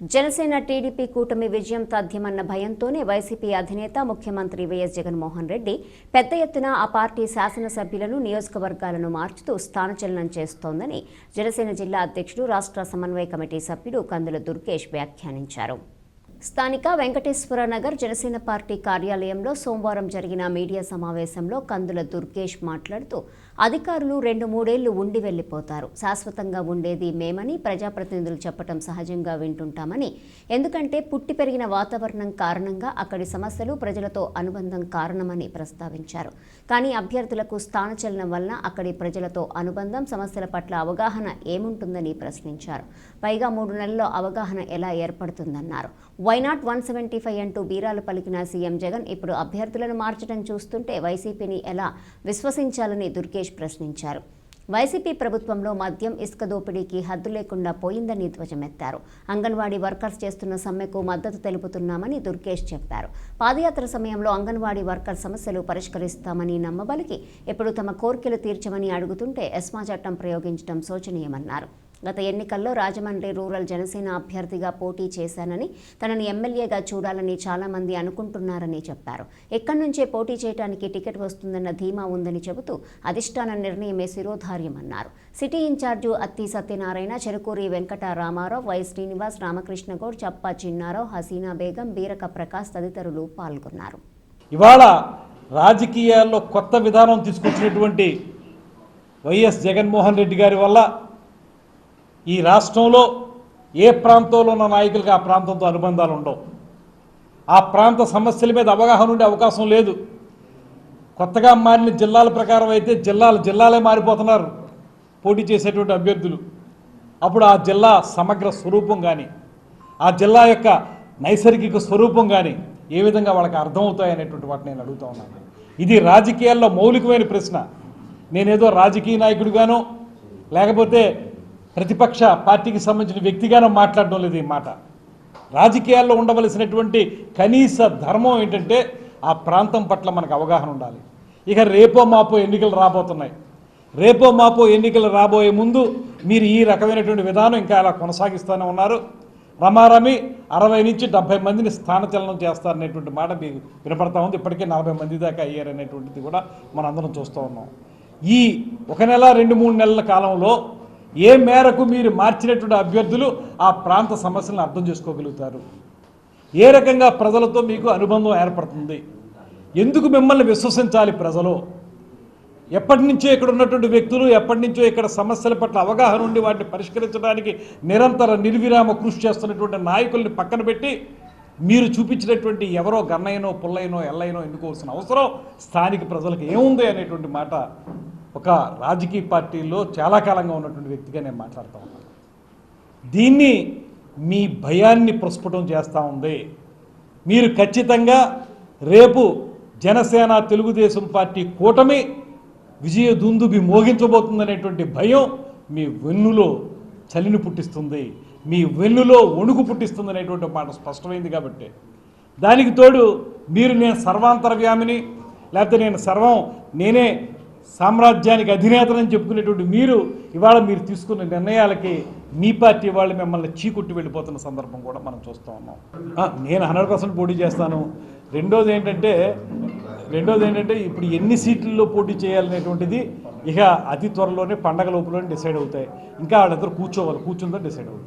Janasena TDP కూటమి విజయం తథ్యమన్న భయంతోనే వైసీపీ అధినేత ముఖ్యమంత్రి వైఎస్ జగన్మోహన్ రెడ్డి పెద్ద ఎత్తున ఆ పార్టీ శాసనసభ్యులను నియోజకవర్గాలను మార్చుతూ స్థానచలనం చేస్తోందని జనసేన జిల్లా అధ్యక్షుడు రాష్ట్ర సమన్వయ కమిటీ సభ్యుడు కందుల దుర్గేష్ వ్యాఖ్యానించారు. స్థానిక వెంకటేశ్వర నగర్ జనసేన పార్టీ కార్యాలయంలో సోమవారం జరిగిన మీడియా సమావేశంలో కందుల దుర్గేష్ మాట్లాడుతూ అధికారులు రెండు మూడేళ్ళు ఉండి వెళ్ళిపోతారు శాశ్వతంగా ఉండేది మేమని ప్రజాప్రతినిధులు చెప్పటం సహజంగా వింటుంటామని ఎందుకంటే పుట్టి పెరిగిన వాతావరణం కారణంగా అక్కడి సమస్యలు ప్రజలతో అనుబంధం కారణమని ప్రస్తావించారు. కానీ అభ్యర్థులకు స్థానచలనం వలన అక్కడి ప్రజలతో అనుబంధం సమస్యల పట్ల అవగాహన ఏముంటుందని ప్రశ్నించారు. పైగా మూడు నెలల్లో అవగాహన ఎలా ఏర్పడుతుందన్నారు. Why not one seventy five అంటూ బీరాలు పలికిన సీఎం జగన్ ఇప్పుడు అభ్యర్థులను మార్చడం చూస్తుంటే వైసీపీని ఎలా విశ్వసించాలని దుర్గేష్ ప్రశ్నించారు. వైసీపీ ప్రభుత్వంలో మద్యం ఇసుక దోపిడీకి హద్దు లేకుండా పోయిందని ధ్వజమెత్తారు. అంగన్వాడీ వర్కర్స్ చేస్తున్న సమ్మెకు మద్దతు తెలుపుతున్నామని దుర్గేష్ చెప్పారు. పాదయాత్ర సమయంలో అంగన్వాడీ వర్కర్ సమస్యలు పరిష్కరిస్తామని నమ్మబలికి ఇప్పుడు తమ కోర్కెలు తీర్చమని అడుగుతుంటే ఎస్మా చట్టం ప్రయోగించడం శోచనీయమన్నారు. గత ఎన్నికల్లో రాజమండ్రి రూరల్ జనసేన అభ్యర్థిగా పోటీ చేశానని తనని ఎమ్మెల్యేగా చూడాలని చాలామంది అనుకుంటున్నారని చెప్పారు. ఎక్కడి నుంచే పోటీ చేయడానికి టికెట్ వస్తుందన్న ధీమా ఉందని చెబుతూ అధిష్టాన నిర్ణయమే శిరోధార్యమన్నారు. City incharge Atti Satyanarayana Cherukuri Venkata Ramarao Y Srinivas Ramakrishna Goud Chappa Chappa Chinnarao Haseena Begum Beeraka Prakash తదితరులు పాల్గొన్నారు. ఇవాళ రాజకీయాల్లో కొత్త విధానం తీసుకొచ్చినటువంటి వైఎస్ జగన్మోహన్ రెడ్డి గారి వల్ల ఈ రాష్ట్రంలో ఏ ప్రాంతంలో ఉన్న నాయకులకి ఆ ప్రాంతంతో అనుబంధాలు ఉండవు. ఆ ప్రాంత సమస్యల మీద అవగాహన ఉండే అవకాశం లేదు. కొత్తగా మారిన జిల్లాల ప్రకారం అయితే జిల్లాలు జిల్లాలే మారిపోతున్నారు పోటీ చేసేటువంటి అభ్యర్థులు. అప్పుడు ఆ జిల్లా సమగ్ర స్వరూపం కానీ ఆ జిల్లా యొక్క నైసర్గిక స్వరూపం కానీ ఏ విధంగా వాళ్ళకి అర్థమవుతాయనేటువంటి వాటిని నేను అడుగుతా ఉన్నాను. ఇది రాజకీయాల్లో మౌలికమైన ప్రశ్న. నేనేదో రాజకీయ నాయకుడిగానో లేకపోతే ప్రతిపక్ష పార్టీకి సంబంధించిన వ్యక్తిగానో మాట్లాడడం లేదు ఈ మాట. రాజకీయాల్లో ఉండవలసినటువంటి కనీస ధర్మం ఏంటంటే ఆ ప్రాంతం పట్ల మనకు అవగాహన ఉండాలి. ఇక రేపో మాపో ఎన్నికలు రాబోతున్నాయి. రేపో మాపో ఎన్నికలు రాబోయే ముందు మీరు ఈ రకమైనటువంటి విధానం ఇంకా అలా కొనసాగిస్తూనే ఉన్నారు. రమారమి అరవై నుంచి డెబ్బై మందిని స్థానచలనం చేస్తారనేటువంటి మాట మీకు వినపడతా ఉంది. ఇప్పటికే నలభై మంది దాకా అయ్యారనేటువంటిది కూడా మనందరం చూస్తూ ఉన్నాం. ఈ ఒక నెల రెండు మూడు నెలల కాలంలో ఏ మేరకు మీరు మార్చినటువంటి అభ్యర్థులు ఆ ప్రాంత సమస్యలను అర్థం చేసుకోగలుగుతారు? ఏ రకంగా ప్రజలతో మీకు అనుబంధం ఏర్పడుతుంది? ఎందుకు మిమ్మల్ని విశ్వసించాలి ప్రజలు? ఎప్పటి నుంచో ఇక్కడ ఉన్నటువంటి వ్యక్తులు ఎప్పటి నుంచో ఇక్కడ సమస్యల పట్ల అవగాహన ఉండి వాటిని పరిష్కరించడానికి నిరంతర నిర్విరామ కృషి చేస్తున్నటువంటి నాయకుల్ని పక్కన పెట్టి మీరు చూపించినటువంటి ఎవరో గన్నయ్యనో పుల్లయ్యనో ఎల్లయ్యనో ఎన్నుకోవాల్సిన అవసరం స్థానిక ప్రజలకు ఏముంది అనేటువంటి మాట ఒక రాజకీయ పార్టీలో చాలా కాలంగా ఉన్నటువంటి వ్యక్తిగా నేను మాట్లాడుతూ ఉన్నాను. దీన్ని మీ భయాన్ని ప్రస్ఫుటం చేస్తూ ఉంది. మీరు ఖచ్చితంగా రేపు జనసేన తెలుగుదేశం పార్టీ కూటమి విజయ దుందుబి మోగించబోతుందనేటువంటి భయం మీ వెన్నులో చలిని పుట్టిస్తుంది. మీ వెన్నులో వణుకు పుట్టిస్తుంది అనేటువంటి మాట స్పష్టమైంది కాబట్టి. దానికి తోడు మీరు నేను సర్వాంతర్వ్యామిని లేకపోతే నేను సర్వం నేనే సామ్రాజ్యానికి అధినేతనని చెప్పుకునేటువంటి మీరు ఇవాళ మీరు తీసుకున్న నిర్ణయాలకి మీ పార్టీ వాళ్ళు మిమ్మల్ని చీకొట్టి వెళ్ళిపోతున్న సందర్భం కూడా మనం చూస్తూ ఉన్నాం. నేను హండ్రెడ్ పర్సెంట్ పోటీ చేస్తాను. రెండోది ఏంటంటే రెండోది ఏంటంటే ఇప్పుడు ఎన్ని సీట్లలో పోటీ చేయాలనేటువంటిది ఇక అతి త్వరలోనే పండగ లోపలనే డిసైడ్ అవుతాయి. ఇంకా వాళ్ళిద్దరు కూర్చోవాలి కూర్చుందో డిసైడ్ అవుతుంది